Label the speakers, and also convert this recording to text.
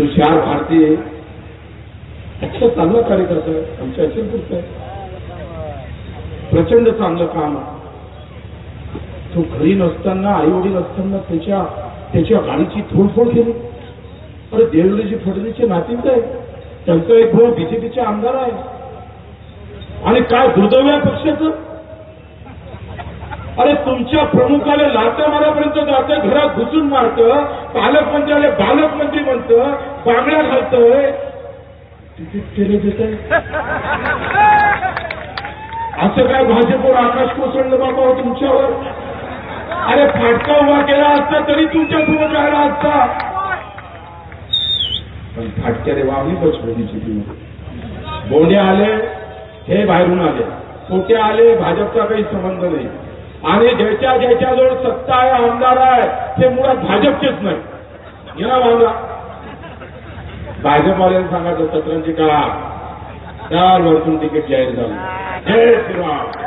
Speaker 1: तुषार भारती अच्छा चांगला कार्यकर्ता आहे. आमच्या अचलपूरचा आहे. प्रचंड चांगलं काम आहे. तो घरी नसताना आई वडील असताना त्याच्या त्याच्या गाडीची थोडफोड केली. अरे देवेंद्रजी फडणवीसचे नातेवाईक आहे त्यांचा एक भाऊ बीजेपीचे आमदार आहे. आणि काय दुर्दैव आहे पक्षाचं? अरे तुमच्या प्रमुखाला लाथा मारापर्यंत जातं घरात घुसून मारतं. पालकमंत्र्याला बाल बांगड्या तिकीट केले देत असं काय भाजपवर आकाश कोसळलं बाबा हो तुमच्यावर? अरे फाटका उभा केला असता तरी तुमच्यासोबत राहिला असता. पण फाटक्याने वावली बचपणीची ती. बोंडे आले हे बाहेरून आले. कोटे आले भाजपचा काही संबंध नाही. आणि ज्याच्या ज्याच्याजवळ सत्ता आहे आमदार आहे ते मुळात भाजपचेच नाही. या भावना भाजपवाल्यांना सांगायचं सतरंजी काळा त्या वरतून तिकीट जाहीर झालं. जय श्रीराम